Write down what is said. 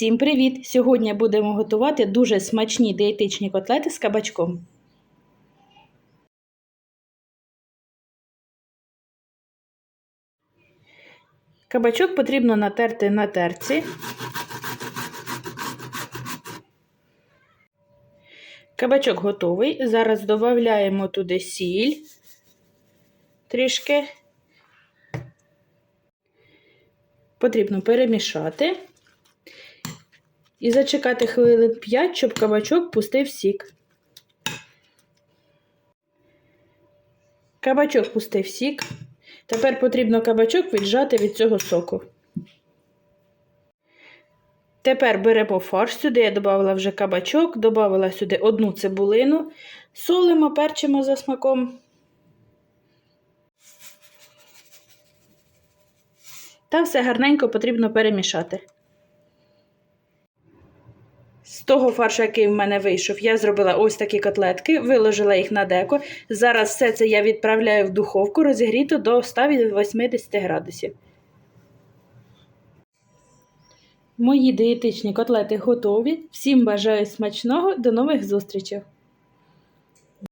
Всім привіт! Сьогодні будемо готувати дуже смачні дієтичні котлети з кабачком. Кабачок потрібно натерти на терці. Кабачок готовий. Зараз додаємо туди сіль трішки. Потрібно перемішати і зачекати хвилин 5, щоб кабачок пустив сік. Кабачок пустив сік. Тепер потрібно кабачок віджати від цього соку. Тепер беремо фарш. Сюди я додала вже кабачок, додала сюди одну цибулину, солимо, перчимо за смаком. Та все гарненько потрібно перемішати. З того фаршу, який в мене вийшов, я зробила ось такі котлетки, виложила їх на деко. Зараз все це я відправляю в духовку розігріто до 180 градусів. Мої дієтичні котлети готові. Всім бажаю смачного, до нових зустрічей!